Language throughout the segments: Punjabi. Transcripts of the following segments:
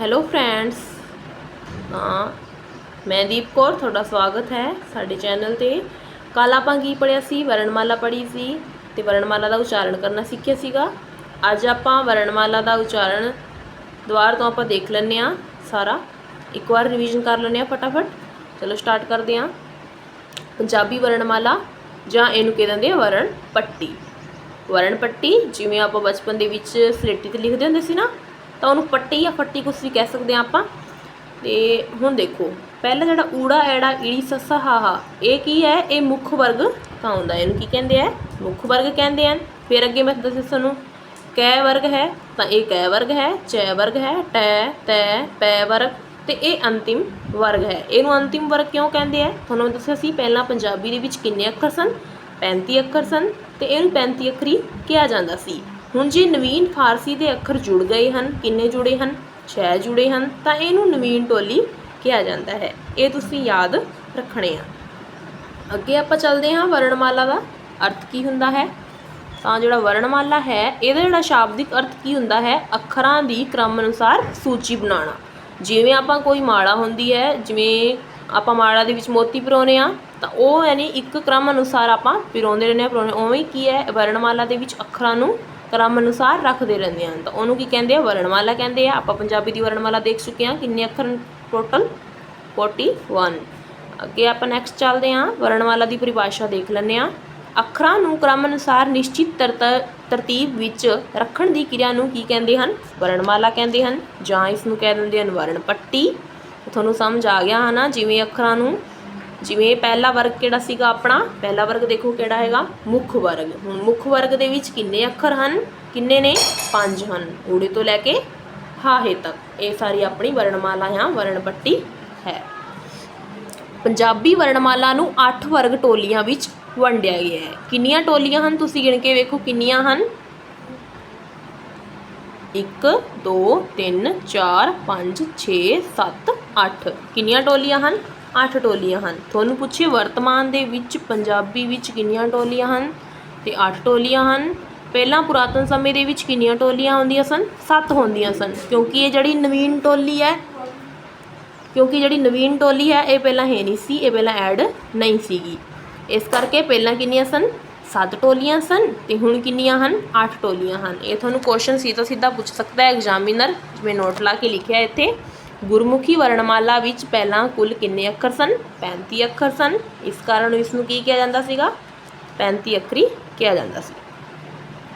ਹੈਲੋ ਫਰੈਂਡਸ ਹਾਂ, ਮੈਂ ਦੀਪ ਕੌਰ, ਤੁਹਾਡਾ ਸਵਾਗਤ ਹੈ ਸਾਡੇ ਚੈਨਲ ਤੇ। ਕੱਲ ਆਪਾਂ ਕੀ ਪੜਿਆ ਸੀ? ਵਰਣਮਾਲਾ ਪੜ੍ਹੀ ਸੀ ਤੇ ਵਰਣਮਾਲਾ ਦਾ ਉਚਾਰਨ ਕਰਨਾ ਸਿੱਖਿਆ ਸੀਗਾ। ਅੱਜ ਆਪਾਂ ਵਰਣਮਾਲਾ ਦਾ ਉਚਾਰਨ ਦੁਆਰ ਤੋਂ ਆਪਾਂ ਦੇਖ ਲੈਂਦੇ ਆ ਸਾਰਾ। ਇੱਕ ਵਾਰ ਰਿਵੀਜ਼ਨ ਕਰ ਲੈਂਦੇ ਆ ਫਟਾਫਟ। ਚਲੋ ਸਟਾਰਟ ਕਰਦੇ ਆ ਪੰਜਾਬੀ ਵਰਣਮਾਲਾ ਜਾਂ ਇਹਨੂੰ ਕਹਿ ਦਿੰਦੇ ਆ ਵਰਣ ਪੱਟੀ। ਵਰਣ ਪੱਟੀ ਜਿਵੇਂ ਆਪਾਂ ਬਚਪਨ ਦੇ ਵਿੱਚ ਸਲੇਟੀ ਤੇ ਲਿਖਦੇ ਹੁੰਦੇ ਸੀ ਨਾ ਤਾਂ ਉਹਨੂੰ ਪੱਟੀ ਜਾਂ ਫੱਟੀ ਕੁਛ ਵੀ ਕਹਿ ਸਕਦੇ ਆ ਆਪਾਂ। ਤੇ ਹੁਣ ਦੇਖੋ, ਪਹਿਲਾ ਜਿਹੜਾ ਊੜਾ, ਐੜਾ, ਈੜੀ, ਸੱਸਾ ਹਾਹਾ ਇਹ ਕੀ ਹੈ? ਇਹ ਮੁੱਖ ਵਰਗ ਕਹਾਉਂਦਾ ਇਹਨੂੰ ਕੀ ਕਹਿੰਦੇ ਆ? ਮੁੱਖ ਵਰਗ ਕਹਿੰਦੇ ਹਨ। ਫਿਰ ਅੱਗੇ ਮੈਂ ਦੱਸਿਆ ਤੁਹਾਨੂੰ, ਕੈ ਵਰਗ ਹੈ, ਤਾਂ ਇਹ ਕੈ ਵਰਗ ਹੈ, ਚੈ ਵਰਗ ਹੈ, ਟੈ, ਤੈ, ਪੈ ਵਰਗ, ਤੇ ਇਹ ਅੰਤਿਮ ਵਰਗ ਹੈ। ਇਹਨੂੰ ਅੰਤਿਮ ਵਰਗ ਕਿਉਂ ਕਹਿੰਦੇ ਆ? ਤੁਹਾਨੂੰ ਮੈਂ ਦੱਸਿਆ ਸੀ, ਪਹਿਲਾਂ ਪੰਜਾਬੀ ਦੇ ਵਿੱਚ ਕਿੰਨੇ ਅੱਖਰ ਸਨ? 35 ਅੱਖਰ ਸਨ, ਤੇ ਇਹਨੂੰ 35 ਅੱਖਰੀ ਕਿਹਾ ਜਾਂਦਾ ਸੀ। ਹੁਣ ਜੇ ਨਵੀਨ ਫਾਰਸੀ ਦੇ ਅੱਖਰ ਜੁੜ ਗਏ ਹਨ, ਕਿੰਨੇ ਜੁੜੇ ਹਨ? 6 ਜੁੜੇ ਹਨ, ਤਾਂ ਇਹਨੂੰ ਨਵੀਨ ਟੋਲੀ ਕਿਹਾ ਜਾਂਦਾ ਹੈ। ਇਹ ਤੁਸੀਂ ਯਾਦ ਰੱਖਣੇ ਆ। ਅੱਗੇ ਆਪਾਂ ਚੱਲਦੇ ਹਾਂ ਵਰਣਮਾਲਾ ਦਾ ਅਰਥ ਕੀ ਹੁੰਦਾ ਹੈ? ਤਾਂ ਜਿਹੜਾ ਵਰਣਮਾਲਾ ਹੈ, ਇਹਦਾ ਜਿਹੜਾ ਸ਼ਾਬਦਿਕ ਅਰਥ ਕੀ ਹੁੰਦਾ ਹੈ? ਅੱਖਰਾਂ ਦੀ ਕ੍ਰਮ ਅਨੁਸਾਰ ਸੂਚੀ ਬਣਾਉਣਾ। ਜਿਵੇਂ ਆਪਾਂ ਕੋਈ ਮਾਲਾ ਹੁੰਦੀ ਹੈ, ਜਿਵੇਂ ਆਪਾਂ ਮਾਲਾ ਦੇ ਵਿੱਚ ਮੋਤੀ ਪਰੋਨੇ ਆ, ਤਾਂ ਉਹ ਯਾਨੀ ਇੱਕ ਕ੍ਰਮ ਅਨੁਸਾਰ ਆਪਾਂ ਪਿਰੋਂਦੇ ਰਹਿੰਦੇ ਆ ਪਰੋਨੇ ਉਵੇਂ ਹੀ ਕੀ ਹੈ? ਵਰਣਮਾਲਾ ਦੇ ਵਿੱਚ ਅੱਖਰਾਂ ਨੂੰ ਕ੍ਰਮ ਅਨੁਸਾਰ ਰੱਖਦੇ ਰਹਿੰਦੇ ਹਨ। ਤਾਂ ਉਹਨੂੰ ਕੀ ਕਹਿੰਦੇ ਆ? ਵਰਣਮਾਲਾ ਕਹਿੰਦੇ ਆ। ਆਪਾਂ ਪੰਜਾਬੀ ਦੀ ਵਰਣਮਾਲਾ ਦੇਖ ਚੁੱਕੇ ਹਾਂ। ਕਿੰਨੇ ਅੱਖਰ ਟੋਟਲ 41 ਅੱਗੇ ਆਪਾਂ ਨੈਕਸਟ ਚੱਲਦੇ ਹਾਂ। ਵਰਣਮਾਲਾ ਦੀ ਪਰਿਭਾਸ਼ਾ ਦੇਖ ਲੈਂਦੇ ਹਾਂ। ਅੱਖਰਾਂ ਨੂੰ ਕ੍ਰਮ ਅਨੁਸਾਰ ਨਿਸ਼ਚਿਤ ਤਰਤ- ਤਰਤੀਬ ਵਿੱਚ ਰੱਖਣ ਦੀ ਕਿਰਿਆ ਨੂੰ ਕੀ ਕਹਿੰਦੇ ਹਨ? ਵਰਣਮਾਲਾ ਕਹਿੰਦੇ ਹਨ। ਜਾਂ ਇਸ ਨੂੰ ਕਹਿ ਦਿੰਦੇ ਹਨ ਵਰਣ ਪੱਟੀ ਤੁਹਾਨੂੰ ਸਮਝ ਆ ਗਿਆ ਹਨਾ ਜਿਵੇਂ ਅੱਖਰਾਂ ਨੂੰ ਜਿਵੇਂ ਪਹਿਲਾ ਵਰਗ ਕਿਹੜਾ ਸੀਗਾ ਆਪਣਾ? ਪਹਿਲਾ ਵਰਗ ਦੇਖੋ ਕਿਹੜਾ ਹੈਗਾ? ਮੁੱਖ ਵਰਗ। ਹੁਣ ਮੁੱਖ ਵਰਗ ਦੇ ਵਿੱਚ ਕਿੰਨੇ ਅੱਖਰ ਹਨ? ਕਿੰਨੇ ਨੇ? ਪੰਜ ਹਨ। ਊੜੇ ਤੋਂ ਲੈ ਕੇ ਹਾਹੇ ਤੱਕ। ਇਹ ਸਾਰੀ ਆਪਣੀ ਵਰਣਮਾਲਾ ਜਾਂ ਵਰਣ ਪੱਟੀ ਹੈ। ਪੰਜਾਬੀ ਵਰਣਮਾਲਾ ਨੂੰ 8 ਵਰਗ ਟੋਲੀਆਂ ਵਿੱਚ ਵੰਡਿਆ ਗਿਆ ਹੈ। ਕਿੰਨੀਆਂ ਟੋਲੀਆਂ ਹਨ ਤੁਸੀਂ ਗਿਣ ਕੇ ਵੇਖੋ? ਕਿੰਨੀਆਂ ਹਨ? 1 2 3 4 5 6 7 8 ਕਿੰਨੀਆਂ ਟੋਲੀਆਂ ਹਨ? 8 ਟੋਲੀਆਂ ਹਨ। ਤੁਹਾਨੂੰ ਪੁੱਛੇ ਵਰਤਮਾਨ ਦੇ ਵਿੱਚ ਪੰਜਾਬੀ ਵਿੱਚ ਕਿੰਨੀਆਂ ਟੋਲੀਆਂ ਹਨ? ਤੇ 8 ਟੋਲੀਆਂ ਹਨ। ਪਹਿਲਾਂ ਪੁਰਾਤਨ ਸਮੇਂ ਦੇ ਵਿੱਚ ਕਿੰਨੀਆਂ ਟੋਲੀਆਂ ਹੁੰਦੀਆਂ ਸਨ? 7 ਹੁੰਦੀਆਂ ਸਨ। ਕਿਉਂਕਿ ਇਹ ਜਿਹੜੀ ਨਵੀਨ ਟੋਲੀ ਹੈ, ਕਿਉਂਕਿ ਜਿਹੜੀ ਨਵੀਨ ਟੋਲੀ ਹੈ, ਇਹ ਪਹਿਲਾਂ ਹੈ ਨਹੀਂ ਸੀ, ਇਹ ਪਹਿਲਾਂ ਐਡ ਨਹੀਂ ਸੀਗੀ। ਇਸ ਕਰਕੇ ਪਹਿਲਾਂ ਕਿੰਨੀਆਂ ਸਨ? 7 ਟੋਲੀਆਂ ਸਨ ਤੇ ਹੁਣ ਕਿੰਨੀਆਂ ਹਨ? 8 ਟੋਲੀਆਂ ਹਨ। ਇਹ ਤੁਹਾਨੂੰ ਕੁਐਸਚਨ ਸਿੱਧਾ ਸਿੱਧਾ ਪੁੱਛ ਸਕਦਾ ਹੈ ਐਗਜ਼ਾਮੀਨਰ ਜਿਵੇਂ ਨੋਟ ਲਾ ਕੇ ਲਿਖਿਆ ਇੱਥੇ। ਗੁਰਮੁਖੀ ਵਰਣਮਾਲਾ ਵਿੱਚ ਪਹਿਲਾਂ ਕੁੱਲ ਕਿੰਨੇ ਅੱਖਰ ਸਨ? 35 ਅੱਖਰ ਸਨ। ਇਸ ਕਾਰਨ ਇਸ ਨੂੰ ਕੀ ਕਿਹਾ ਜਾਂਦਾ ਸੀਗਾ? 35 ਅੱਖਰੀ ਕਿਹਾ ਜਾਂਦਾ ਸੀ।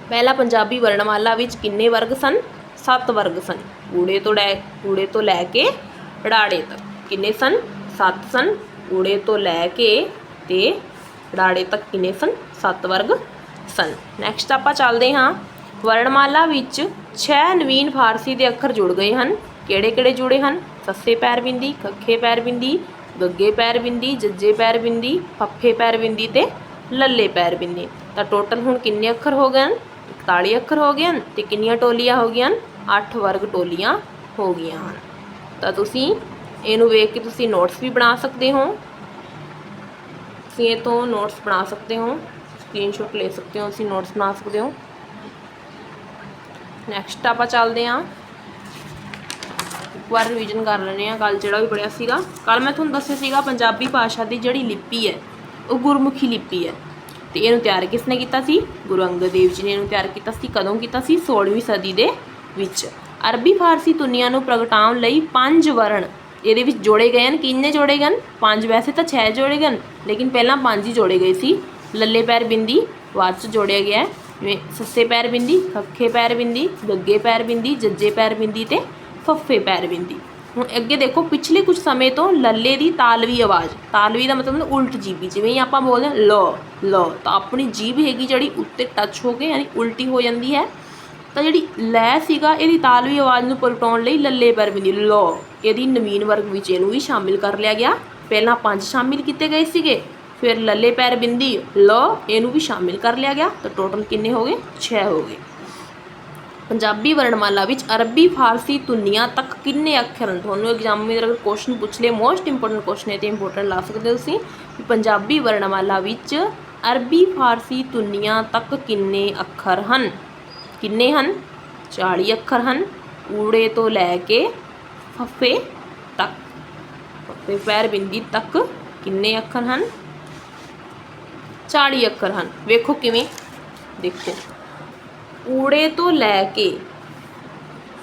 ਪਹਿਲਾ ਪੰਜਾਬੀ ਵਰਣਮਾਲਾ ਵਿੱਚ ਕਿੰਨੇ ਵਰਗ ਸਨ? 7 ਵਰਗ ਸਨ। ਊੜੇ ਤੋਂ ਲੈ ਊੜੇ ਤੋਂ ਲੈ ਕੇ ੜਾੜੇ ਤੱਕ। ਕਿੰਨੇ ਸਨ? 7 ਸਨ। ਊੜੇ ਤੋਂ ਲੈ ਕੇ ਤੇ ੜਾੜੇ ਤੱਕ ਕਿੰਨੇ ਸਨ? 7 ਵਰਗ ਸਨ। ਨੈਕਸਟ ਆਪਾਂ ਚੱਲਦੇ ਹਾਂ। ਵਰਣਮਾਲਾ ਵਿੱਚ 6 ਨਵੀਨ ਫਾਰਸੀ ਦੇ ਅੱਖਰ ਜੁੜ ਗਏ ਹਨ। ਕਿਹੜੇ ਕਿਹੜੇ ਜੁੜੇ ਹਨ? ਸੱਸੇ ਪੈਰ ਬਿੰਦੀ ਕੱਖੇ ਪੈਰ ਬਿੰਦੀ ਗੱਗੇ ਪੈਰ ਬਿੰਦੀ ਜੱਜੇ ਪੈਰ ਬਿੰਦੀ ਫੱਫੇ ਪੈਰ ਬਿੰਦੀ ਤੇ ਲੱਲੇ ਪੈਰ ਬਿੰਦੀ ਤਾਂ ਟੋਟਲ ਹੁਣ ਕਿੰਨੇ ਅੱਖਰ ਹੋ ਗਏ ਹਨ? 41 ਅੱਖਰ ਹੋ ਗਏ ਹਨ ਤੇ ਕਿੰਨੀਆਂ ਟੋਲੀਆਂ ਹੋ ਗਈਆਂ ਹਨ? 8 ਵਰਗ ਟੋਲੀਆਂ ਹੋ ਗਈਆਂ ਹਨ। ਤਾਂ ਤੁਸੀਂ ਇਹਨੂੰ ਵੇਖ ਕੇ ਤੁਸੀਂ ਨੋਟਸ ਵੀ ਬਣਾ ਸਕਦੇ ਹੋ। ਤੁਸੀਂ ਇਹ ਤੋਂ ਨੋਟਸ ਬਣਾ ਸਕਦੇ ਹੋ। ਸਕਰੀਨਸ਼ਾਟ ਲੈ ਸਕਦੇ ਹੋ, ਤੁਸੀਂ ਨੋਟਸ ਬਣਾ ਸਕਦੇ ਹੋ। ਨੈਕਸਟ ਆਪਾਂ ਚੱਲਦੇ ਹਾਂ। ਇੱਕ ਵਾਰ ਰਿਵੀਜ਼ਨ ਕਰ ਲੈਂਦੇ ਆ ਕੱਲ ਜਿਹੜਾ ਵੀ ਪੜਿਆ ਸੀਗਾ। ਕੱਲ ਮੈਂ ਤੁਹਾਨੂੰ ਦੱਸਿਆ ਸੀਗਾ ਪੰਜਾਬੀ ਭਾਸ਼ਾ ਦੀ ਜਿਹੜੀ ਲਿਪੀ ਹੈ, ਉਹ ਗੁਰਮੁਖੀ ਲਿਪੀ ਹੈ। ਤੇ ਇਹਨੂੰ ਤਿਆਰ ਕਿਸ ਨੇ ਕੀਤਾ ਸੀ? ਗੁਰੂ ਅੰਗਦ ਦੇਵ ਜੀ ਨੇ ਇਹਨੂੰ ਤਿਆਰ ਕੀਤਾ ਸੀ। ਕਦੋਂ ਕੀਤਾ ਸੀ? 16ਵੀਂ ਸਦੀ ਦੇ ਵਿੱਚ। ਅਰਬੀ ਫਾਰਸੀ ਦੁਨੀਆ ਨੂੰ ਪ੍ਰਗਟਾਉਣ ਲਈ ਪੰਜ ਵਰਣ ਇਹਦੇ ਵਿੱਚ ਜੋੜੇ ਗਏ ਹਨ। ਕਿੰਨੇ ਜੋੜੇ ਗਏ ਹਨ? ਪੰਜ ਵੈਸੇ ਤਾਂ 6 ਜੋੜੇ ਗਏ ਹਨ, ਲੇਕਿਨ ਪਹਿਲਾਂ ਪੰਜ ਹੀ ਜੋੜੇ ਗਏ ਸੀ। ਲੱਲੇ ਪੈਰ ਬਿੰਦੀ, ਬਾਅਦ ਚ ਜੋੜਿਆ ਗਿਆ ਜਿਵੇਂ ਸੱਸੇ ਪੈਰ ਬਿੰਦੀ, ਖੱਖੇ ਪੈਰ ਬਿੰਦੀ, ਗੱਗੇ ਪੈਰ ਬਿੰਦੀ, ਜੱਜੇ ਪੈਰ ਬਿੰਦੀ ਤੇ ਫੱਫੇ ਪੈਰ ਬਿੰਦੀ। ਹੁਣ ਅੱਗੇ ਦੇਖੋ, ਪਿਛਲੇ ਕੁਝ ਸਮੇਂ ਤੋਂ ਲੱਲੇ ਦੀ ਤਾਲਵੀ ਆਵਾਜ਼। ਤਾਲਵੀ ਦਾ ਮਤਲਬ ਉਲਟ ਜੀਬੀ ਜਿਵੇਂ ਹੀ ਆਪਾਂ ਬੋਲਦੇ ਹਾਂ ਲ ਲ ਤਾਂ ਆਪਣੀ ਜੀਭ ਹੈਗੀ ਜਿਹੜੀ ਉੱਤੇ ਟੱਚ ਹੋ ਕੇ ਯਾਨੀ ਉਲਟੀ ਹੋ ਜਾਂਦੀ ਹੈ। ਤਾਂ ਜਿਹੜੀ ਲੈ ਸੀਗਾ, ਇਹਦੀ ਤਾਲਵੀ ਆਵਾਜ਼ ਨੂੰ ਪਲਟਾਉਣ ਲਈ ਲੱਲੇ ਪੈਰ ਬਿੰਦੀ ਲ ਇਹਦੀ ਨਵੀਨ ਵਰਗ ਵਿੱਚ ਇਹਨੂੰ ਵੀ ਸ਼ਾਮਿਲ ਕਰ ਲਿਆ ਗਿਆ। ਪਹਿਲਾਂ ਪੰਜ ਸ਼ਾਮਿਲ ਕੀਤੇ ਗਏ ਸੀਗੇ, ਫਿਰ ਲੱਲੇ ਪੈਰ ਬਿੰਦੀ ਲ ਇਹਨੂੰ ਵੀ ਸ਼ਾਮਿਲ ਕਰ ਲਿਆ ਗਿਆ। ਤਾਂ ਟੋਟਲ ਕਿੰਨੇ ਹੋ ਗਏ? 6 ਹੋ ਗਏ। ਪੰਜਾਬੀ ਵਰਣਮਾਲਾ ਵਿੱਚ ਅਰਬੀ, ਫਾਰਸੀ, ਧੁਨੀਆਂ ਤੱਕ ਕਿੰਨੇ ਅੱਖਰ ਹਨ? ਤੁਹਾਨੂੰ ਐਗਜ਼ਾਮੀਨਰ ਅਗਰ ਕੁਐਸਚਨ ਪੁੱਛ ਲੇ ਮੋਸਟ ਇੰਪੋਰਟੈਂਟ ਕੁਐਸਚਨ ਹੈ ਤੇ ਇੰਪੋਰਟੈਂਟ ਲਾ ਸਕਦੇ ਹੋ ਤੁਸੀਂ ਕਿ ਪੰਜਾਬੀ ਵਰਣਮਾਲਾ ਵਿੱਚ ਅਰਬੀ, ਫਾਰਸੀ, ਧੁਨੀਆਂ ਤੱਕ ਕਿੰਨੇ ਅੱਖਰ ਹਨ? ਕਿੰਨੇ ਹਨ? 40 ਅੱਖਰ ਹਨ। ਊੜੇ ਤੋਂ ਲੈ ਕੇ ਫੱਫੇ ਤੱਕ, ਫੱਫੇ ਪੈਰ ਬਿੰਦੀ ਤੱਕ ਕਿੰਨੇ ਅੱਖਰ ਹਨ? 40 ਅੱਖਰ ਹਨ। ਵੇਖੋ ਕਿਵੇਂ ਦੇਖੋ। ਊੜੇ ਤੋਂ ਲੈ ਕੇ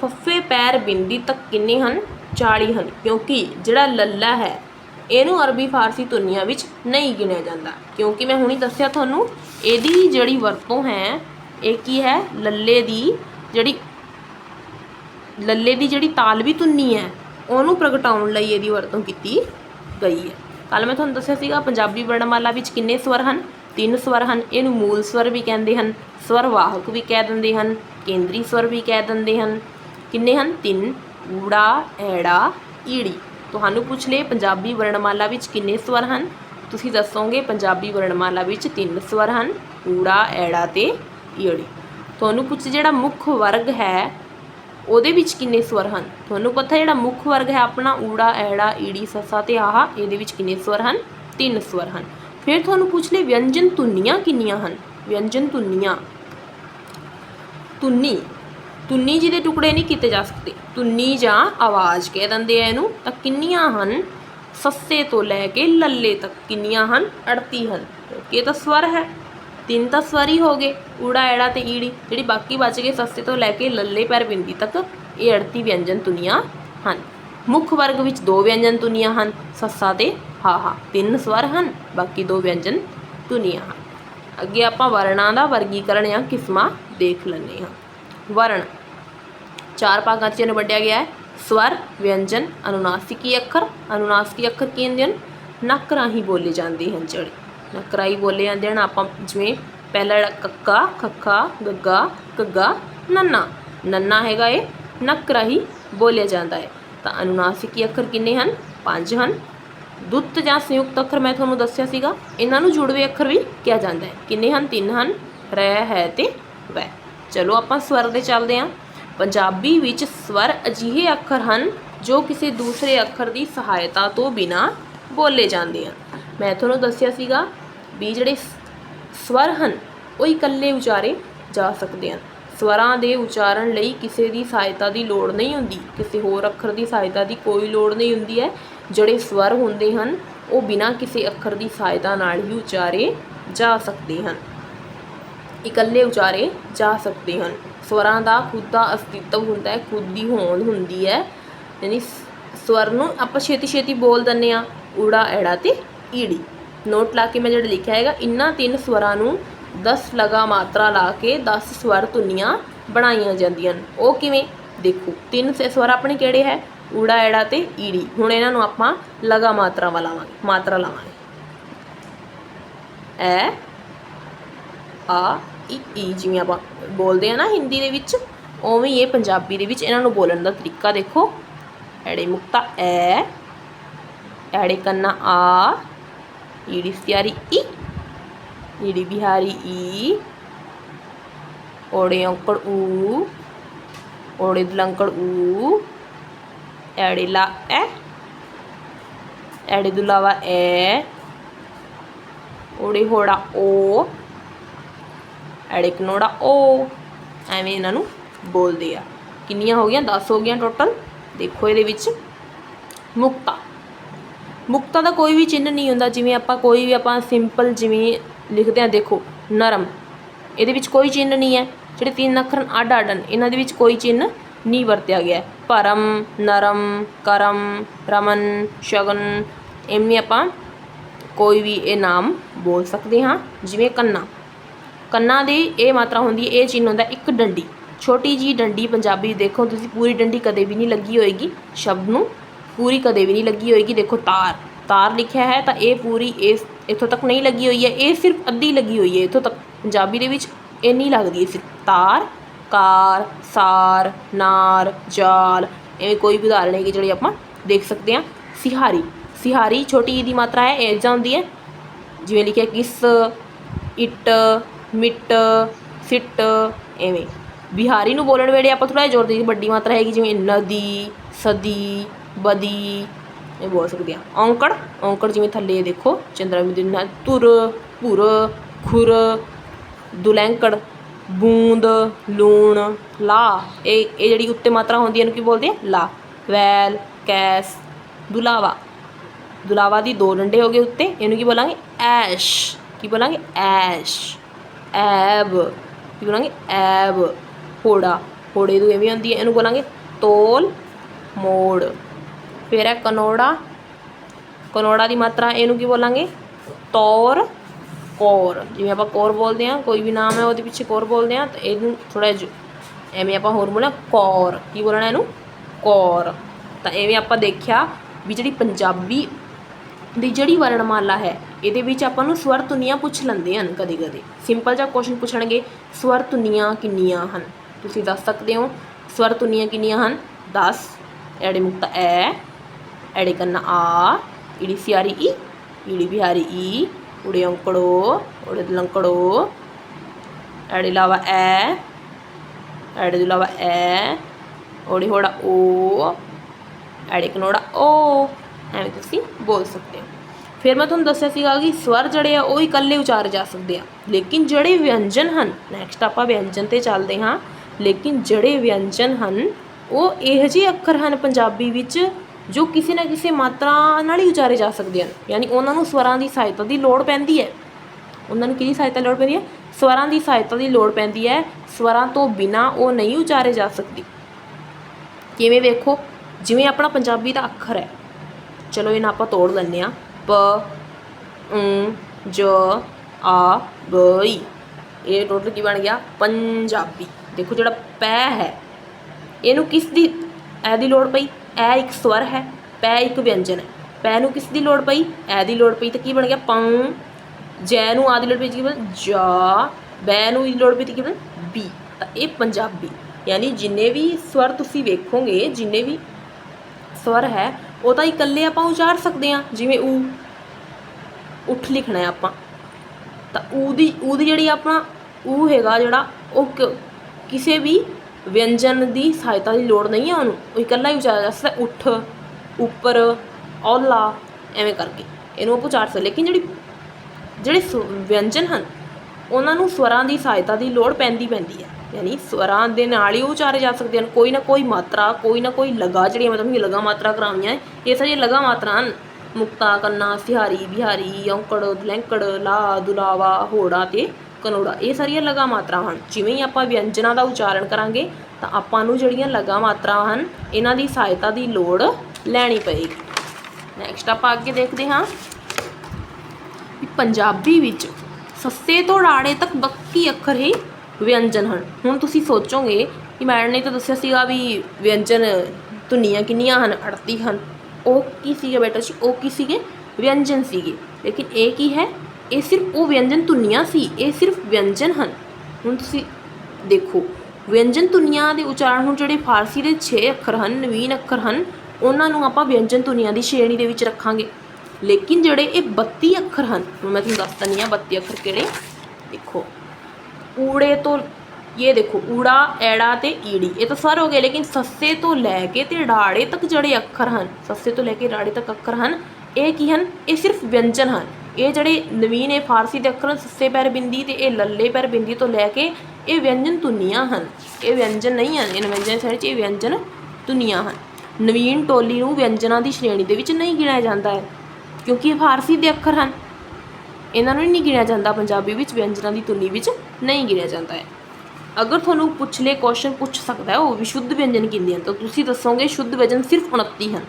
ਫੱਫੇ ਪੈਰ ਬਿੰਦੀ ਤੱਕ ਕਿੰਨੇ ਹਨ? 40 ਹਨ, ਕਿਉਂਕਿ ਜਿਹੜਾ ਲੱਲਾ ਹੈ, ਇਹਨੂੰ ਅਰਬੀ ਫਾਰਸੀ ਧੁਨੀਆਂ ਵਿੱਚ ਨਹੀਂ ਗਿਣਿਆ ਜਾਂਦਾ। ਕਿਉਂਕਿ ਮੈਂ ਹੁਣੀ ਦੱਸਿਆ ਤੁਹਾਨੂੰ, ਇਹਦੀ ਜਿਹੜੀ ਵਰਤੋਂ ਹੈ, ਇਹ ਕੀ ਹੈ? ਲੱਲੇ ਦੀ ਜਿਹੜੀ, ਲੱਲੇ ਦੀ ਜਿਹੜੀ ਤਾਲਵੀ ਧੁਨੀ ਹੈ, ਉਹਨੂੰ ਪ੍ਰਗਟਾਉਣ ਲਈ ਇਹਦੀ ਵਰਤੋਂ ਕੀਤੀ ਗਈ ਹੈ। ਕੱਲ ਮੈਂ ਤੁਹਾਨੂੰ ਦੱਸਿਆ ਸੀਗਾ, ਪੰਜਾਬੀ ਵਰਣਮਾਲਾ ਵਿੱਚ ਕਿੰਨੇ ਸਵਰ ਹਨ? ਤਿੰਨ ਸਵਰ ਹਨ, ਇਹਨੂੰ ਮੂਲ ਸਵਰ ਵੀ ਕਹਿੰਦੇ ਹਨ, ਸਵਰ ਵਾਹਕ ਵੀ ਕਹਿ ਦਿੰਦੇ ਹਨ, ਕੇਂਦਰੀ ਸਵਰ ਵੀ ਕਹਿ ਦਿੰਦੇ ਹਨ। ਕਿੰਨੇ ਹਨ? ਤਿੰਨ, ਊੜਾ, ਐੜਾ, ਈੜੀ। ਤੁਹਾਨੂੰ ਪੁੱਛ ਲਏ, ਪੰਜਾਬੀ ਵਰਣਮਾਲਾ ਵਿੱਚ ਕਿੰਨੇ ਸਵਰ ਹਨ? ਤੁਸੀਂ ਦੱਸੋਗੇ, ਪੰਜਾਬੀ ਵਰਣਮਾਲਾ ਵਿੱਚ ਤਿੰਨ ਸਵਰ ਹਨ, ਊੜਾ, ਐੜਾ ਤੇ ਈੜੀ। ਤੁਹਾਨੂੰ ਪੁੱਛ, ਜਿਹੜਾ ਮੁੱਖ ਵਰਗ ਹੈ, ਉਹਦੇ ਵਿੱਚ ਕਿੰਨੇ ਸਵਰ ਹਨ? ਤੁਹਾਨੂੰ ਪਤਾ ਜਿਹੜਾ ਮੁੱਖ ਵਰਗ ਹੈ ਆਪਣਾ, ਊੜਾ, ਐੜਾ, ਈੜੀ, ਸੱਸਾ ਤੇ ਆਹਾ, ਇਹਦੇ ਵਿੱਚ ਕਿੰਨੇ ਸਵਰ ਹਨ? ਤਿੰਨ ਸਵਰ ਹਨ। ਫਿਰ ਤੁਹਾਨੂੰ ਪੁੱਛ ਲਈ ਵਿਅੰਜਨ ਧੁਨੀਆਂ ਕਿੰਨੀਆਂ ਹਨ? ਵਿਅੰਜਨ ਧੁਨੀਆਂ। ਧੁਨੀ। ਧੁਨੀ ਜਿਹਦੇ ਟੁਕੜੇ ਨਹੀਂ ਕੀਤੇ ਜਾ ਸਕਦੇ। ਧੁਨੀ ਜਾਂ ਆਵਾਜ਼ ਕਹਿ ਦਿੰਦੇ ਆ ਇਹਨੂੰ। ਤਾਂ ਕਿੰਨੀਆਂ ਹਨ? ਸੱਸੇ ਤੋਂ ਲੈ ਕੇ ਲੱਲੇ ਤੱਕ ਕਿੰਨੀਆਂ ਹਨ? 38 ਹਨ। ਇਹ ਤਾਂ ਸਵਰ ਹੈ। ਤਿੰਨ ਤਾਂ ਸਵਰ ਹੀ ਹੋ ਗਏ। ਊੜਾ, ਐੜਾ ਤੇ ਈੜੀ। ਜਿਹੜੀ ਬਾਕੀ ਬਚ ਗਏ ਸੱਸੇ ਤੋਂ ਲੈ ਕੇ ਲੱਲੇ ਪੈਰ ਬਿੰਦੀ ਤੱਕ, ਇਹ 38 ਵਿਅੰਜਨ ਧੁਨੀਆਂ ਹਨ। ਮੁੱਖ ਵਰਗ ਵਿੱਚ ਦੋ ਵਿਅੰਜਨ ਧੁਨੀਆਂ ਹਨ, ਸੱਸਾ ਤੇ ਹਾਹਾ ਤਿੰਨ ਸਵਰ ਹਨ, ਬਾਕੀ ਦੋ ਵਿਅੰਜਨ ਧੁਨੀਆਂ ਹਨ। ਅੱਗੇ ਆਪਾਂ ਵਰਣਾਂ ਦਾ ਵਰਗੀਕਰਨ ਜਾਂ ਕਿਸਮਾਂ ਦੇਖ ਲੈਂਦੇ ਹਾਂ। ਵਰਣ, ਚਾਰ ਭਾਗਾਂ 'ਚ ਇਹਨੂੰ ਵੰਡਿਆ ਗਿਆ ਹੈ। ਸਵਰ, ਵਿਅੰਜਨ, ਅਨੁਨਾਸਿਕੀ ਅੱਖਰ ਅਨੁਨਾਸਿਕੀ ਅੱਖਰ ਕੀ ਹੁੰਦੇ ਹਨ? ਨੱਕ ਰਾਹੀਂ ਬੋਲੇ ਜਾਂਦੇ ਹਨ ਜਿਹੜੇ। ਨੱਕ ਰਾਹੀਂ ਬੋਲੇ ਜਾਂਦੇ ਹਨ ਆਪਾਂ ਜਿਵੇਂ ਪਹਿਲਾ ਕੱਕਾ, ਖੱਖਾ, ਗੱਗਾ ਗੱਗਾ ਨੰਨਾ। ਨੰਨਾ ਹੈਗਾ ਇਹ ਨੱਕ ਰਾਹੀਂ ਬੋਲਿਆ ਜਾਂਦਾ ਹੈ। ਤਾਂ ਅਨੁਨਾਸਿਕੀ ਅੱਖਰ ਕਿੰਨੇ ਹਨ? ਪੰਜ ਹਨ। ਦੁੱਤ ਜਾਂ ਸੰਯੁਕਤ ਅੱਖਰ ਮੈਂ ਤੁਹਾਨੂੰ ਦੱਸਿਆ ਸੀਗਾ। ਇਹਨਾਂ ਨੂੰ ਜੁੜਵੇਂ ਅੱਖਰ ਵੀ ਕਿਹਾ ਜਾਂਦਾ ਹੈ। ਕਿੰਨੇ ਹਨ? ਤਿੰਨ ਹਨ। ਰਹਿ ਹੈ ਤੇ ਵੈ। ਚਲੋ ਆਪਾਂ ਸਵਰ ਦੇ ਚੱਲਦੇ ਹਾਂ। ਪੰਜਾਬੀ ਵਿੱਚ ਸਵਰ ਅਜਿਹੇ ਅੱਖਰ ਹਨ ਜੋ ਕਿਸੇ ਦੂਸਰੇ ਅੱਖਰ ਦੀ ਸਹਾਇਤਾ ਤੋਂ ਬਿਨਾ ਬੋਲੇ ਜਾਂਦੇ ਹਨ। ਮੈਂ ਤੁਹਾਨੂੰ ਦੱਸਿਆ ਸੀਗਾ ਵੀ ਜਿਹੜੇ ਸਵਰ ਹਨ, ਉਹ ਇਕੱਲੇ ਉਚਾਰੇ ਜਾ ਸਕਦੇ ਹਨ। ਸਵਰਾਂ ਦੇ ਉਚਾਰਨ ਲਈ ਕਿਸੇ ਦੀ ਸਹਾਇਤਾ ਦੀ ਲੋੜ ਨਹੀਂ ਹੁੰਦੀ। ਕਿਸੇ ਹੋਰ ਅੱਖਰ ਦੀ ਸਹਾਇਤਾ ਦੀ ਕੋਈ ਲੋੜ ਨਹੀਂ ਹੁੰਦੀ ਹੈ। ਜਿਹੜੇ ਸਵਰ ਹੁੰਦੇ ਹਨ, ਉਹ ਬਿਨਾਂ ਕਿਸੇ ਅੱਖਰ ਦੀ ਸਹਾਇਤਾ ਨਾਲ ਹੀ ਉਚਾਰੇ ਜਾ ਸਕਦੇ ਹਨ। ਇਕੱਲੇ ਉਚਾਰੇ ਜਾ ਸਕਦੇ ਹਨ। ਸਵਰਾਂ ਦਾ ਖੁਦ ਦਾ ਅਸਤਿਤਵ ਹੁੰਦਾ ਹੈ, ਖੁਦ ਦੀ ਹੋਂਦ ਹੁੰਦੀ ਹੈ। ਯਾਨੀ ਸਵਰ ਨੂੰ ਆਪਾਂ ਛੇਤੀ ਛੇਤੀ ਬੋਲ ਦਿੰਦੇ ਆ ਊੜਾ, ਐੜਾ ਤੇ ਈੜੀ। ਨੋਟ ਲਾ ਕੇ ਮੈਂ ਜਿਹੜਾ ਲਿਖਿਆ ਹੈਗਾ, ਇਨ੍ਹਾਂ ਤਿੰਨ ਸਵਰਾਂ ਨੂੰ 10 ਲਗਾ ਮਾਤਰਾ ਲਾ ਕੇ 10 ਸਵਰ ਧੁਨੀਆਂ ਬਣਾਈਆਂ ਜਾਂਦੀਆਂ ਹਨ। ਉਹ ਕਿਵੇਂ? ਦੇਖੋ, ਤਿੰਨ ਸਵਰ ਆਪਣੇ ਕਿਹੜੇ ਹੈ? ਊੜਾ, ਐੜਾ ਤੇ ਈੜੀ। ਹੁਣ ਇਹਨਾਂ ਨੂੰ ਆਪਾਂ ਲਗਾ ਮਾਤਰਾ ਲਾਵਾਂਗੇ ਮਾਤਰਾ ਲਾਵਾਂਗੇ। ਐ, ਆ, ਈ ਈ ਜਿਵੇਂ ਆਪਾਂ ਬੋਲਦੇ ਆ ਨਾ ਹਿੰਦੀ ਦੇ ਵਿੱਚ, ਉਵੇਂ ਹੀ ਇਹ ਪੰਜਾਬੀ ਦੇ ਵਿੱਚ ਇਹਨਾਂ ਨੂੰ ਬੋਲਣ ਦਾ ਤਰੀਕਾ ਦੇਖੋ। ਐੜੇ ਮੁਕਤਾ ਐ, ਐੜੇ ਕੰਨਾ ਆ, ਈੜੀ ਸਿਆਰੀ ਈ ਈੜੀ ਬਿਹਾਰੀ ਈ ਓੜੇ ਔਂਕੜ ਊ ਓੜੇ ਦੁਲੰਕੜ ਊ, ਐੜੇ ਲਾ ਐ, ਐੜੇ ਦੁਲਾਵਾ ਐ ਓੜੇ ਹੋੜਾ ਓ, ਐੜੇ ਕਨੋੜਾ ਓ, ਐਵੇਂ ਇਹਨਾਂ ਨੂੰ ਬੋਲਦੇ ਆ। ਕਿੰਨੀਆਂ ਹੋ ਗਈਆਂ? 10 ਹੋ ਗਈਆਂ ਟੋਟਲ। ਦੇਖੋ ਇਹਦੇ ਵਿੱਚ ਮੁਕਤਾ। ਮੁਕਤਾ ਦਾ ਕੋਈ ਵੀ ਚਿੰਨ੍ਹ ਨਹੀਂ ਹੁੰਦਾ। ਜਿਵੇਂ ਆਪਾਂ ਕੋਈ ਵੀ ਆਪਾਂ ਸਿੰਪਲ ਜਿਵੇਂ ਲਿਖਦਿਆਂ ਦੇਖੋ, ਨਰਮ। ਇਹਦੇ ਵਿੱਚ ਕੋਈ ਚਿੰਨ੍ਹ ਨਹੀਂ ਹੈ। ਜਿਹੜੇ ਤਿੰਨ ਅੱਖਰ ਅੱਡ ਅੱਡ ਹਨ, ਇਹਨਾਂ ਦੇ ਵਿੱਚ ਕੋਈ ਚਿੰਨ੍ਹ ਨਹੀਂ ਵਰਤਿਆ ਗਿਆ। ਭਰਮ, ਨਰਮ, ਕਰਮ, ਰਮਨ, ਸ਼ਗਨ ਇਵੇਂ ਆਪਾਂ ਕੋਈ ਵੀ ਇਹ ਨਾਮ ਬੋਲ ਸਕਦੇ ਹਾਂ, ਜਿਵੇਂ ਕੰਨਾ। ਕੰਨਾਂ ਦੀ ਇਹ ਮਾਤਰਾ ਹੁੰਦੀ ਇਹ ਚਿੰਨ੍ਹ ਹੁੰਦਾ ਇੱਕ ਡੰਡੀ। ਛੋਟੀ ਜੀ ਡੰਡੀ ਪੰਜਾਬੀ ਦੇਖੋ, ਤੁਸੀਂ ਪੂਰੀ ਡੰਡੀ ਕਦੇ ਵੀ ਨਹੀਂ ਲੱਗੀ ਹੋਏਗੀ, ਸ਼ਬਦ ਨੂੰ ਪੂਰੀ ਕਦੇ ਵੀ ਨਹੀਂ ਲੱਗੀ ਹੋਏਗੀ, ਦੇਖੋ, ਤਾਰ। ਤਾਰ ਲਿਖਿਆ ਹੈ ਤਾਂ ਇਹ ਪੂਰੀ ਇਸ ਇੱਥੋਂ ਤੱਕ ਨਹੀਂ ਲੱਗੀ ਹੋਈ ਹੈ, ਇਹ ਸਿਰਫ ਅੱਧੀ ਲੱਗੀ ਹੋਈ ਹੈ। ਇੱਥੋਂ ਤੱਕ ਪੰਜਾਬੀ ਦੇ ਵਿੱਚ ਇੰਨੀ ਲੱਗਦੀ ਹੈ ਸਿਰਫ ਤਾਰ, ਕਾਰ, ਸਾਰ, ਨਾਰ, ਜਾਲ, ਐਵੇਂ ਕੋਈ ਵੀ ਉਦਾਹਰਣ ਹੈਗੀ ਜਿਹੜੀ ਆਪਾਂ ਦੇਖ ਸਕਦੇ ਹਾਂ। ਸਿਹਾਰੀ ਸਿਹਾਰੀ ਛੋਟੀ ਦੀ ਮਾਤਰਾ ਹੈ, ਇਹ ਜਾਂ ਹੁੰਦੀ ਹੈ, ਜਿਵੇਂ ਲਿਖਿਆ ਕਿਸ, ਇੱਟ, ਮਿੱਟ, ਸਿੱਟ, ਐਵੇਂ। ਬਿਹਾਰੀ ਨੂੰ ਬੋਲਣ ਵੇਲੇ ਆਪਾਂ ਥੋੜਾ ਜ਼ੋਰ ਦੇ ਵੱਡੀ ਮਾਤਰਾ ਹੈਗੀ ਜਿਵੇਂ ਨਦੀ, ਸਦੀ, ਬਦੀ ਇਹ ਬੋਲ ਸਕਦੇ ਆ ਔਂਕੜ ਔਂਕੜ ਜਿਵੇਂ ਥੱਲੇ ਦੇਖੋ, ਚੰਦਰਾ ਬਿੰਦੂ ਨਾਲ ਤੁਰ, ਭੁਰ, ਖੁਰ, ਦੁਲੈਂਕੜ, ਬੂੰਦ, ਲੂਣ, ਲਾ। ਇਹ ਇਹ ਜਿਹੜੀ ਉੱਤੇ ਮਾਤਰਾ ਹੁੰਦੀ ਹੈ ਇਹਨੂੰ ਕੀ ਬੋਲਦੇ ਆ? ਲਾ। Well, cash, ਦੁਲਾਵਾ। ਦੁਲਾਵਾ ਦੀ ਦੋ ਡੰਡੇ ਹੋ ਗਏ ਉੱਤੇ, ਇਹਨੂੰ ਕੀ ਬੋਲਾਂਗੇ? ਐਸ਼। ਕੀ ਬੋਲਾਂਗੇ? ਐਸ਼। ਐਬ। ਕੀ ਬੋਲਾਂਗੇ? ਐਬ। ਹੋੜਾ ਹੋੜੇ ਨੂੰ ਐਵੇਂ ਹੁੰਦੀ ਹੈ ਇਹਨੂੰ ਬੋਲਾਂਗੇ ਤੋਲ ਮੋੜ। ਫਿਰ ਹੈ ਕਨੋੜਾ। ਕਨੋੜਾ ਦੀ ਮਾਤਰਾ ਇਹਨੂੰ ਕੀ ਬੋਲਾਂਗੇ? ਤੌਰ, ਕੋਰ। ਜਿਵੇਂ ਆਪਾਂ ਕੋਰ ਬੋਲਦੇ ਆ ਕੋਈ ਵੀ ਨਾਮ ਹੈ ਉਹਦੇ ਪਿੱਛੇ ਕੋਰ ਬੋਲਦੇ ਆ ਤਾਂ ਇਹਨੂੰ ਥੋੜਾ ਐਵੇਂ ਆਪਾਂ ਹੋਰ ਬੋਲਣਾ ਕੌਰ। ਕੀ ਬੋਲਣਾ ਇਹਨੂੰ? ਕੌਰ। ਤਾਂ ਐਵੇਂ ਆਪਾਂ ਦੇਖਿਆ ਵੀ ਜਿਹੜੀ ਪੰਜਾਬੀ ਦੀ ਜਿਹੜੀ ਵਰਣਮਾਲਾ ਹੈ, ਇਹਦੇ ਵਿੱਚ ਆਪਾਂ ਨੂੰ ਸਵਰ ਧੁਨੀਆਂ ਪੁੱਛ ਲੈਂਦੇ ਹਨ ਕਦੇ ਕਦੇ ਸਿੰਪਲ ਜਿਹਾ ਕੁਐਸਚਨ ਪੁੱਛਣਗੇ, ਸਵਰ ਧੁਨੀਆਂ ਕਿੰਨੀਆਂ ਹਨ? ਤੁਸੀਂ ਦੱਸ ਸਕਦੇ ਹੋ, ਸਵਰ ਧੁਨੀਆਂ ਕਿੰਨੀਆਂ ਹਨ? 10 ਐੜੇ ਮੁਕਤਾ ਐ। ਐੜੇ ਕੰਨਾ ਆ ਇੜੀ ਸਿਆਰੀ ਈ ਇੜੀ ਬਿਹਾਰੀ ਈ ਉੜੇ ਅੰਕੜੋ ਉੜੇ ਲੰਕੜੋ ਐੜੇ ਲਾਵਾ ਐੜੇ ਦੇ ਐ ਓੜੀ ਹੋੜਾ ਓ ਐੜੇ ਕਨੋੜਾ ਓ ਐਵੇਂ ਤੁਸੀਂ ਬੋਲ ਸਕਦੇ ਹੋ ਫਿਰ ਮੈਂ ਤੁਹਾਨੂੰ ਦੱਸਿਆ ਸੀਗਾ ਕਿ ਸਵਰ ਜਿਹੜੇ ਆ ਉਹ ਇਕੱਲੇ ਉਚਾਰੇ ਜਾ ਸਕਦੇ ਆ ਲੇਕਿਨ ਜਿਹੜੇ ਵਿਅੰਜਨ ਹਨ ਨੈਕਸਟ ਆਪਾਂ ਵਿਅੰਜਨ ਤੇ ਚੱਲਦੇ ਹਾਂ ਲੇਕਿਨ ਜਿਹੜੇ ਵਿਅੰਜਨ ਹਨ ਉਹ ਇਹੋ ਜਿਹੇ ਅੱਖਰ ਹਨ ਪੰਜਾਬੀ ਵਿੱਚ ਜੋ ਕਿਸੇ ਨਾ ਕਿਸੇ ਮਾਤਰਾ ਨਾਲ ਹੀ ਉਚਾਰੇ ਜਾ ਸਕਦੇ ਹਨ। ਯਾਨੀ ਉਹਨਾਂ ਨੂੰ ਸਵਰਾਂ ਦੀ ਸਹਾਇਤਾ ਦੀ ਲੋੜ ਪੈਂਦੀ ਹੈ। ਉਹਨਾਂ ਨੂੰ ਕਿਹਦੀ ਸਹਾਇਤਾ ਦੀ ਲੋੜ ਪੈਂਦੀ ਹੈ? ਸਵਰਾਂ ਦੀ ਸਹਾਇਤਾ ਦੀ ਲੋੜ ਪੈਂਦੀ ਹੈ। ਸਵਰਾਂ ਤੋਂ ਬਿਨਾ ਉਹ ਨਹੀਂ ਉਚਾਰੇ ਜਾ ਸਕਦੀ। ਕਿਵੇਂ ਵੇਖੋ? ਜਿਵੇਂ ਆਪਣਾ ਪੰਜਾਬੀ ਦਾ ਅੱਖਰ ਹੈ। ਚਲੋ ਇਹਨਾਂ ਆਪਾਂ ਤੋੜ ਲੈਂਦੇ ਆ ਪ ਜ, ਆ ਬ ਈ। ਇਹ ਟੋਟਲ ਕੀ ਬਣ ਗਿਆ? ਪੰਜਾਬੀ। ਦੇਖੋ ਜਿਹੜਾ ਪੈ ਹੈ। ਇਹਨੂੰ ਕਿਸ ਦੀ, ਐ ਦੀ ਲੋੜ ਪਈ? ਐ ਇੱਕ ਸਵਰ ਹੈ, ਪੈ ਇੱਕ ਵਿਅੰਜਨ ਹੈ। ਪੈ ਨੂੰ ਕਿਸ ਦੀ ਲੋੜ ਪਈ? ਐ ਦੀ ਲੋੜ ਪਈ ਤਾਂ ਕੀ ਬਣ ਗਿਆ? ਪੰ ਜੈ ਨੂੰ ਆ ਦੀ ਲੋੜ ਪਈ ਕੀ ਬਣ? ਜਾ। ਬੈ ਨੂੰ ਦੀ ਲੋੜ ਪਈ ਤਾਂ ਕੀ ਬਣ? ਬੀ। ਤਾਂ ਇਹ ਪੰਜਾਬੀ। ਯਾਨੀ ਜਿੰਨੇ ਵੀ ਸਵਰ ਤੁਸੀਂ ਵੇਖੋਗੇ, ਜਿੰਨੇ ਵੀ ਸਵਰ ਹੈ, ਉਹ ਤਾਂ ਇਕੱਲੇ ਆਪਾਂ ਉਚਾਰ ਸਕਦੇ ਹਾਂ, ਜਿਵੇਂ ਊ। ਉੱਠ ਲਿਖਣਾ ਹੈ ਆਪਾਂ। ਤਾਂ ਊ ਦੀ ਊ ਦੀ ਜਿਹੜੀ ਆਪਣਾ ਊ ਹੈਗਾ ਜਿਹੜਾ, ਉਹ ਕ- ਕਿਸੇ ਵੀ ਵਿਅੰਜਨ ਦੀ ਸਹਾਇਤਾ ਦੀ ਲੋੜ ਨਹੀਂ ਹੈ ਉਹਨੂੰ। ਉਹ ਇਕੱਲਾ ਹੀ ਉਚਾਰਿਆ ਜਾ ਸਕਦਾ ਉੱਠ, ਉੱਪਰ, ਔਲਾ, ਐਵੇਂ ਕਰਕੇ। ਇਹਨੂੰ ਉਹ ਉਚਾਰ ਸਕਦੇ। ਲੇਕਿਨ ਜਿਹੜੀ, ਜਿਹੜੇ ਸਵ- ਵਿਅੰਜਨ ਹਨ, ਉਹਨਾਂ ਨੂੰ ਸਵਰਾਂ ਦੀ ਸਹਾਇਤਾ ਦੀ ਲੋੜ ਪੈਂਦੀ ਪੈਂਦੀ ਹੈ ਯਾਨੀ ਸਵਰਾਂ ਦੇ ਨਾਲ ਹੀ ਉਹ ਉਚਾਰੇ ਜਾ ਸਕਦੇ ਹਨ। ਕੋਈ ਨਾ ਕੋਈ ਮਾਤਰਾ, ਕੋਈ ਨਾ ਕੋਈ ਲਗਾ ਜਿਹੜੀਆਂ ਮੈਂ ਤੁਹਾਨੂੰ ਲਗਾ ਮਾਤਰਾ ਕਰਾਉਣੀਆਂ ਇਹ ਸਾਰੀਆਂ ਲਗਾ ਮਾਤਰਾ ਹਨ। ਮੁਕਤਾ, ਕੰਨਾ, ਸਿਹਾਰੀ, ਬਿਹਾਰੀ, ਔਂਕੜ, ਲੈਂਕੜ ਲਾ ਦੁਲਾਵਾ, ਹੋੜਾ ਤੇ ਕਨੋੜਾ ਇਹ ਸਾਰੀਆਂ ਲਗਾ ਮਾਤਰਾ ਹਨ। ਜਿਵੇਂ ਹੀ ਆਪਾਂ ਵਿਅੰਜਨਾਂ ਦਾ ਉਚਾਰਨ ਕਰਾਂਗੇ, ਤਾਂ ਆਪਾਂ ਨੂੰ ਜਿਹੜੀਆਂ ਲਗਾ ਮਾਤਰਾਵਾਂ ਹਨ, ਇਹਨਾਂ ਦੀ ਸਹਾਇਤਾ ਦੀ ਲੋੜ ਲੈਣੀ ਪਏਗੀ। ਨੈਕਸਟ ਆਪਾਂ ਅੱਗੇ ਦੇਖਦੇ ਹਾਂ ਪੰਜਾਬੀ ਵਿੱਚ ਸੱਸੇ ਤੋਂ ਰਾੜੇ ਤੱਕ ਬਾਕੀ ਅੱਖਰ ਹੀ ਵਿਅੰਜਨ ਹਨ। ਹੁਣ ਤੁਸੀਂ ਸੋਚੋਗੇ ਕਿ ਮੈਡਮ ਨੇ ਤਾਂ ਦੱਸਿਆ ਸੀਗਾ ਵੀ ਵਿਅੰਜਨ ਧੁਨੀਆਂ ਕਿੰਨੀਆਂ ਹਨ 38 ਹਨ। ਉਹ ਕੀ ਸੀਗੇ ਬੇਟਾ ਜੀ? ਉਹ ਕੀ ਸੀਗੇ? ਵਿਅੰਜਨ ਸੀਗੇ। ਲੇਕਿਨ ਇਹ ਕੀ ਹੈ? ਇਹ ਸਿਰਫ ਉਹ ਵਿਅੰਜਨ ਧੁਨੀਆਂ ਸੀ, ਇਹ ਸਿਰਫ ਵਿਅੰਜਨ ਹਨ। ਹੁਣ ਤੁਸੀਂ ਦੇਖੋ, ਵਿਅੰਜਨ ਧੁਨੀਆਂ ਦੇ ਉਚਾਰਨ ਹੁਣ ਜਿਹੜੇ ਫਾਰਸੀ ਦੇ 6 ਅੱਖਰ ਹਨ, ਨਵੀਨ ਅੱਖਰ ਹਨ, ਉਹਨਾਂ ਨੂੰ ਆਪਾਂ ਵਿਅੰਜਨ ਧੁਨੀਆਂ ਦੀ ਸ਼੍ਰੇਣੀ ਦੇ ਵਿੱਚ ਰੱਖਾਂਗੇ। ਲੇਕਿਨ ਜਿਹੜੇ ਇਹ 32 ਅੱਖਰ ਹਨ, ਹੁਣ ਮੈਂ ਤੁਹਾਨੂੰ ਦੱਸ ਦਿੰਦੀ ਹਾਂ 32 ਅੱਖਰ ਕਿਹੜੇ? ਦੇਖੋ, ਊੜੇ ਤੋਂ, ਇਹ ਦੇਖੋ, ਊੜਾ, ਐੜਾ ਤੇ ਈੜੀ। ਇਹ ਤਾਂ ਸਰ ਹੋ ਗਏ ਲੇਕਿਨ ਸੱਸੇ ਤੋਂ ਲੈ ਕੇ ਤੇ ਡਾੜੇ ਤੱਕ ਜਿਹੜੇ ਅੱਖਰ ਹਨ, ਸੱਸੇ ਤੋਂ ਲੈ ਕੇ ਡਾੜੇ ਤੱਕ ਅੱਖਰ ਹਨ, ਇਹ ਕੀ ਹਨ? ਇਹ ਸਿਰਫ ਵਿਅੰਜਨ ਹਨ। ਇਹ ਜਿਹੜੇ ਨਵੀਨ ਇਹ ਫਾਰਸੀ ਦੇ ਅੱਖਰ ਹਨ, ਸੱਸੇ ਪੈਰ ਬਿੰਦੀ ਤੇ ਇਹ ਲੱਲੇ ਪੈਰ ਬਿੰਦੀ ਤੋਂ ਲੈ ਕੇ ਇਹ ਵਿਅੰਜਨ ਧੁਨੀਆਂ ਹਨ। ਇਹ ਵਿਅੰਜਨ ਨਹੀਂ ਹਨ ਇਹਨਾਂ ਵਿਅੰਜਨ ਸਾਰੇ ਚ ਇਹ ਵਿਅੰਜਨ ਧੁਨੀਆਂ ਹਨ। ਨਵੀਨ ਟੋਲੀ ਨੂੰ ਵਿਅੰਜਨਾਂ ਦੀ ਸ਼੍ਰੇਣੀ ਦੇ ਵਿੱਚ ਨਹੀਂ ਗਿਣਿਆ ਜਾਂਦਾ ਹੈ ਕਿਉਂਕਿ ਇਹ ਫਾਰਸੀ ਦੇ ਅੱਖਰ ਹਨ। ਇਹਨਾਂ ਨੂੰ ਨਹੀਂ ਗਿਣਿਆ ਜਾਂਦਾ ਪੰਜਾਬੀ ਵਿੱਚ ਵਿਅੰਜਨਾਂ ਦੀ ਧੁਨੀ ਵਿੱਚ ਨਹੀਂ ਗਿਣਿਆ ਜਾਂਦਾ ਹੈ। ਅਗਰ ਤੁਹਾਨੂੰ ਪੁੱਛ ਪੁੱਛਲੇ ਕੁਐਸਚਨ ਪੁੱਛ ਸਕਦਾ ਹੈ ਉਹ ਵੀ ਸ਼ੁੱਧ ਵਿਅੰਜਨ ਕਿੰਨੇ ਹਨ? ਤਾਂ ਤੁਸੀਂ ਦੱਸੋਗੇ ਸ਼ੁੱਧ ਵਿਅੰਜਨ ਸਿਰਫ 29 ਹਨ।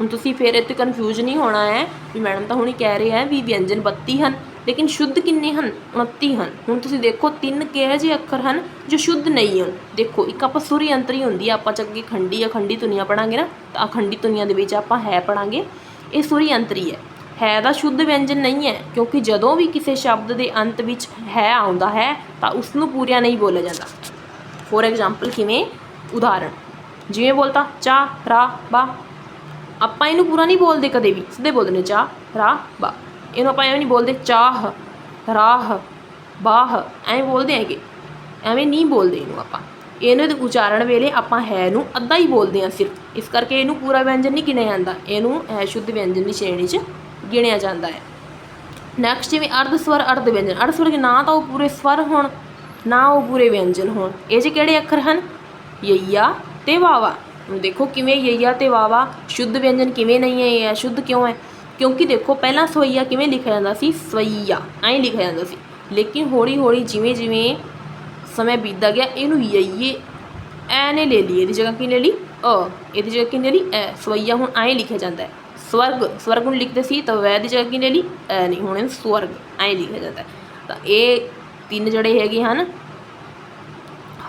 ਹੁਣ ਤੁਸੀਂ ਫਿਰ ਇੱਥੇ ਕਨਫਿਊਜ਼ ਨਹੀਂ ਹੋਣਾ ਹੈ ਵੀ ਮੈਡਮ ਤਾਂ ਹੁਣੀ ਕਹਿ ਰਹੇ ਹੈ ਵੀ ਵਿਅੰਜਨ 32 ਹਨ, ਲੇਕਿਨ ਸ਼ੁੱਧ ਕਿੰਨੇ ਹਨ? 29 ਹਨ। ਹੁਣ ਤੁਸੀਂ ਦੇਖੋ, ਤਿੰਨ ਕਿਹੋ ਜਿਹੇ ਅੱਖਰ ਹਨ ਜੋ ਸ਼ੁੱਧ ਨਹੀਂ ਹਨ। ਦੇਖੋ, ਇੱਕ ਆਪਾਂ ਸੁਰੀ ਅੰਤਰੀ ਹੁੰਦੀ ਆ, ਆਪਾਂ ਚੱਗੇ ਖੰਡੀ ਅਖੰਡੀ ਧੁਨੀਆਂ ਪੜਾਂਗੇ ਨਾ, ਤਾਂ ਅਖੰਡੀ ਧੁਨੀਆਂ ਦੇ ਵਿੱਚ ਆਪਾਂ ਹੈ ਪੜਾਂਗੇ। ਇਹ ਸੁਰੀ ਅੰਤਰੀ ਹੈ। ਹੈ ਦਾ ਸ਼ੁੱਧ ਵਿਅੰਜਨ ਨਹੀਂ ਹੈ, ਕਿਉਂਕਿ ਜਦੋਂ ਵੀ ਕਿਸੇ ਸ਼ਬਦ ਦੇ ਅੰਤ ਵਿੱਚ ਹੈ ਆਉਂਦਾ ਹੈ, ਤਾਂ ਉਸ ਨੂੰ ਪੂਰਿਆ ਨਹੀਂ ਬੋਲਿਆ ਜਾਂਦਾ। ਫੋਰ ਐਗਜ਼ਾਮਪਲ ਕਿਵੇਂ? ਉਦਾਹਰਣ, ਜਿਵੇਂ ਬੋਲਤਾ, ਚਾ, ਰਾ, ਬਾ ਆਪਾਂ ਇਹਨੂੰ ਪੂਰਾ ਨਹੀਂ ਬੋਲਦੇ ਕਦੇ ਵੀ, ਸਿੱਧੇ ਬੋਲਦੇ ਨੇ ਚਾ ਰਾ ਬਾ ਇਹਨੂੰ ਆਪਾਂ ਐਵੇਂ ਨਹੀਂ ਬੋਲਦੇ ਚਾਹ, ਰਾਹ ਬਾਹ ਐਵੇਂ ਬੋਲਦੇ ਹੈਗੇ। ਐਵੇਂ ਨਹੀਂ ਬੋਲਦੇ ਇਹਨੂੰ ਆਪਾਂ। ਇਹਨੂੰ ਦੇ ਉਚਾਰਨ ਵੇਲੇ ਆਪਾਂ ਹੈ ਨੂੰ ਅੱਧਾ ਹੀ ਬੋਲਦੇ ਹਾਂ ਸਿਰਫ। ਇਸ ਕਰਕੇ ਇਹਨੂੰ ਪੂਰਾ ਵਿਅੰਜਨ ਨਹੀਂ ਗਿਣਿਆ ਜਾਂਦਾ। ਇਹਨੂੰ ਹੈ ਸ਼ੁੱਧ ਵਿਅੰਜਨ ਦੀ ਸ਼੍ਰੇਣੀ 'ਚ ਗਿਣਿਆ ਜਾਂਦਾ ਹੈ। ਨੈਕਸਟ ਜਿਵੇਂ ਅਰਧ ਸਵਰ, ਅਰਧ ਵਿਅੰਜਨ। ਅਰਧ ਸਵਰ ਕੇ ਨਾ ਤਾਂ ਉਹ ਪੂਰੇ ਸਵਰ ਹੋਣ, ਨਾ ਉਹ ਪੂਰੇ ਵਿਅੰਜਨ ਹੋਣ। ਇਹ 'ਚ ਕਿਹੜੇ ਅੱਖਰ ਹਨ? ਯਈਆ ਤੇ ਵਾਵਾ। ਹੁਣ ਦੇਖੋ ਕਿਵੇਂ ਯਈਆ ਤੇ ਵਾਵਾ ਸ਼ੁੱਧ ਵਿਅੰਜਨ ਕਿਵੇਂ ਨਹੀਂ ਹੈ, ਇਹ ਸ਼ੁੱਧ ਕਿਉਂ ਹੈ? ਕਿਉਂਕਿ ਦੇਖੋ, ਪਹਿਲਾਂ ਸਵਈਆ ਕਿਵੇਂ ਲਿਖਿਆ ਜਾਂਦਾ ਸੀ? ਸਵਈਆ, ਐਂ ਲਿਖਿਆ ਜਾਂਦਾ ਸੀ। ਲੇਕਿਨ ਹੌਲੀ ਹੌਲੀ ਜਿਵੇਂ ਜਿਵੇਂ ਸਮੇਂ ਬੀਤਦਾ ਗਿਆ, ਇਹਨੂੰ ਯਈਏ, ਐ ਨੇ ਲੈ ਲਈ, ਇਹਦੀ ਜਗ੍ਹਾ ਕੀ ਲੈ ਲਈ? ਅ, ਇਹਦੀ ਜਗ੍ਹਾ ਕੀ ਲੈ ਲਈ? ਐ, ਸਵਈਆ, ਹੁਣ ਐਂ ਲਿਖਿਆ ਜਾਂਦਾ ਹੈ। ਸਵਰਗ ਸਵਰਗ ਨੂੰ ਲਿਖਦੇ ਸੀ, ਤਾਂ ਵੈ ਦੀ ਜਗ੍ਹਾ ਕੀ ਲੈ ਲਈ? ਐ ਨਹੀਂ, ਹੁਣ ਇਹਨੂੰ ਸਵਰਗ, ਐਂ ਲਿਖਿਆ ਜਾਂਦਾ ਤਾਂ ਇਹ ਤਿੰਨ ਜਿਹੜੇ ਹੈਗੇ ਹਨ।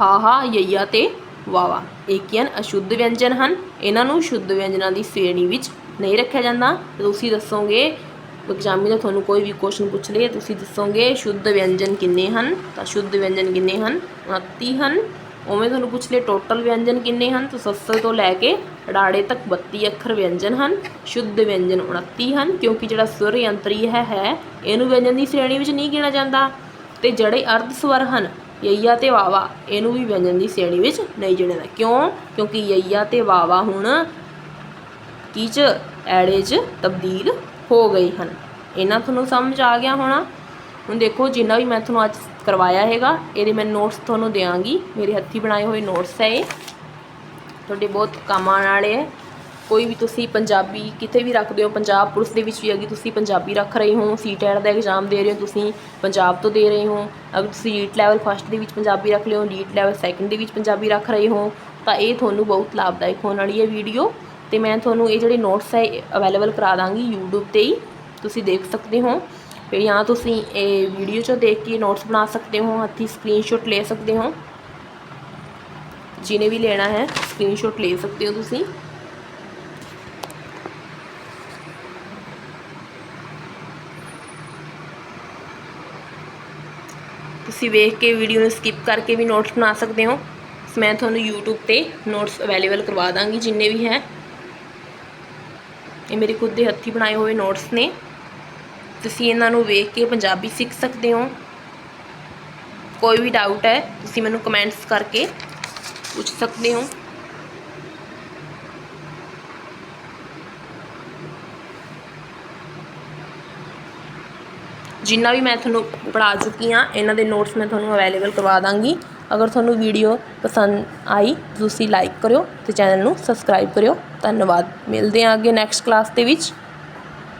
ਹਾ ਹਾ ਯਈਆ ਤੇ ਵਾਵਾ ਇਹ ਕੀ ਹਨ ਅਸ਼ੁੱਧ ਵਿਅੰਜਨ ਹਨ। ਇਹਨਾਂ ਨੂੰ ਸ਼ੁੱਧ ਵਿਅੰਜਨਾਂ ਦੀ ਸ਼੍ਰੇਣੀ ਵਿੱਚ ਨਹੀਂ ਰੱਖਿਆ ਜਾਂਦਾ। ਤੁਸੀਂ ਦੱਸੋਗੇ ਐਗਜ਼ਾਮ ਦਾ ਤੁਹਾਨੂੰ ਕੋਈ ਵੀ ਕੁਐਸਚਨ ਪੁੱਛ ਲਏ, ਤੁਸੀਂ ਦੱਸੋਗੇ ਸ਼ੁੱਧ ਵਿਅੰਜਨ ਕਿੰਨੇ ਹਨ? ਤਾਂ ਸ਼ੁੱਧ ਵਿਅੰਜਨ ਕਿੰਨੇ ਹਨ? 29 ਹਨ। ਉਵੇਂ ਤੁਹਾਨੂੰ ਪੁੱਛ ਲਏ ਟੋਟਲ ਵਿਅੰਜਨ ਕਿੰਨੇ ਹਨ? ਤਾਂ ਸੱਸਲ ਤੋਂ ਲੈ ਕੇ ੜਾੜੇ ਤੱਕ 32 ਅੱਖਰ ਵਿਅੰਜਨ ਹਨ। ਸ਼ੁੱਧ ਵਿਅੰਜਨ 29 ਹਨ, ਕਿਉਂਕਿ ਜਿਹੜਾ ਸਵਰ ਯੰਤਰੀ ਹੈ ਹੈ, ਇਹਨੂੰ ਵਿਅੰਜਨ ਦੀ ਸ਼੍ਰੇਣੀ ਵਿੱਚ ਨਹੀਂ ਗਿਣਿਆ ਜਾਂਦਾ। ਤੇ ਜਿਹੜੇ ਅਰਧ ਸਵਰ ਹਨ ਯਈਆ ਤੇ ਵਾਵਾ ਇਹਨੂੰ ਵੀ ਵਿਅੰਜਨ ਦੀ ਸ਼੍ਰੇਣੀ ਵਿੱਚ ਨਹੀਂ ਗਿਣਿਆ ਕਿਉਂ? ਕਿਉਂਕਿ ਯਈਆ ਤੇ ਵਾਵਾ ਹੁਣ ਕੀ ਚ, ਐੜੇ 'ਚ ਤਬਦੀਲ ਹੋ ਗਏ ਹਨ। ਇਹਨਾਂ ਤੁਹਾਨੂੰ ਸਮਝ ਆ ਗਿਆ ਹੋਣਾ? ਹੁਣ ਦੇਖੋ, ਜਿੰਨਾ ਵੀ ਮੈਂ ਤੁਹਾਨੂੰ ਅੱਜ ਕਰਵਾਇਆ ਹੈਗਾ, ਇਹਦੇ ਮੈਂ ਨੋਟਸ ਤੁਹਾਨੂੰ ਦਿਆਂਗੀ। ਮੇਰੇ ਹੱਥੀ ਬਣਾਏ ਹੋਏ ਨੋਟਸ ਹੈ ਇਹ। ਤੁਹਾਡੇ ਬਹੁਤ ਕੰਮ ਆਉਣ ਵਾਲੇ ਹੈ। ਕੋਈ ਵੀ ਤੁਸੀਂ ਪੰਜਾਬੀ ਕਿਤੇ ਵੀ ਰੱਖਦੇ ਹੋ, ਪੰਜਾਬ ਪੁਲਿਸ ਦੇ ਵਿੱਚ ਵੀ ਅਗਰ ਤੁਸੀਂ ਪੰਜਾਬੀ ਰੱਖ ਰਹੇ ਹੋ ਸੀਟੈਟ ਦਾ ਐਗਜ਼ਾਮ ਦੇ ਰਹੇ ਹੋ, ਤੁਸੀਂ ਪੰਜਾਬ ਤੋਂ ਦੇ ਰਹੇ ਹੋ, ਅਗਰ ਤੁਸੀਂ ਲੀਟ ਲੈਵਲ ਫਸਟ ਦੇ ਵਿੱਚ ਪੰਜਾਬੀ ਰੱਖ ਲਿਓ ਲੀਟ ਲੈਵਲ ਸੈਕੰਡ ਦੇ ਵਿੱਚ ਪੰਜਾਬੀ ਰੱਖ ਰਹੇ ਹੋ, ਤਾਂ ਇਹ ਤੁਹਾਨੂੰ ਬਹੁਤ ਲਾਭਦਾਇਕ ਹੋਣ ਵਾਲੀ ਹੈ ਵੀਡੀਓ। ਤੇ ਮੈਂ ਤੁਹਾਨੂੰ ਇਹ ਜਿਹੜੇ ਨੋਟਸ ਹੈ ਅਵੇਲੇਬਲ ਕਰਾ ਦਾਂਗੀ YouTube ਤੇ ਹੀ, ਤੁਸੀਂ ਦੇਖ ਸਕਦੇ ਹੋ। ਫਿਰ ਜਾਂ ਤੁਸੀਂ ਇਹ ਵੀਡੀਓ 'ਚੋਂ ਦੇਖ ਕੇ ਨੋਟਸ ਬਣਾ ਸਕਦੇ ਹੋ, ਹੱਥੀ ਸਕਰੀਨਸ਼ਾਟ ਲੈ ਸਕਦੇ ਹੋ। ਜਿਹਨੇ ਵੀ ਲੈਣਾ ਹੈ ਸਕਰੀਨਸ਼ਾਟ ਲੈ ਸਕਦੇ ਹੋ ਤੁਸੀਂ। ਤੁਸੀਂ ਵੇਖ ਕੇ ਵੀਡੀਓ ਨੂੰ ਸਕਿਪ ਕਰਕੇ ਵੀ ਨੋਟਸ ਬਣਾ ਸਕਦੇ ਹੋ। ਮੈਂ ਤੁਹਾਨੂੰ YouTube ਤੇ ਨੋਟਸ ਅਵੇਲੇਬਲ ਕਰਵਾ ਦਾਂਗੀ, ਜਿੰਨੇ ਵੀ ਹੈ। ਇਹ ਮੇਰੇ ਖੁਦ ਦੇ ਹੱਥੀ ਬਣਾਏ ਹੋਏ ਨੋਟਸ ਨੇ। ਤੁਸੀਂ ਇਹਨਾਂ ਨੂੰ ਵੇਖ ਕੇ ਪੰਜਾਬੀ ਸਿੱਖ ਸਕਦੇ ਹੋ। ਕੋਈ ਵੀ ਡਾਊਟ ਹੈ, ਤੁਸੀਂ ਮੈਨੂੰ ਕਮੈਂਟਸ ਕਰਕੇ ਪੁੱਛ ਸਕਦੇ ਹੋ। ਜਿੰਨਾ ਵੀ ਮੈਂ ਤੁਹਾਨੂੰ ਪੜ੍ਹਾ ਚੁੱਕੀ ਹਾਂ, ਇਹਨਾਂ ਦੇ ਨੋਟਸ ਮੈਂ ਤੁਹਾਨੂੰ ਅਵੇਲੇਬਲ ਕਰਵਾ ਦਾਂਗੀ। ਅਗਰ ਤੁਹਾਨੂੰ ਵੀਡੀਓ ਪਸੰਦ ਆਈ, ਤੁਸੀਂ ਲਾਈਕ ਕਰਿਓ ਤੇ ਚੈਨਲ ਨੂੰ ਸਬਸਕ੍ਰਾਈਬ ਕਰਿਓ। ਧੰਨਵਾਦ। ਮਿਲਦੇ ਹਾਂ ਅੱਗੇ ਨੈਕਸਟ ਕਲਾਸ ਦੇ ਵਿੱਚ।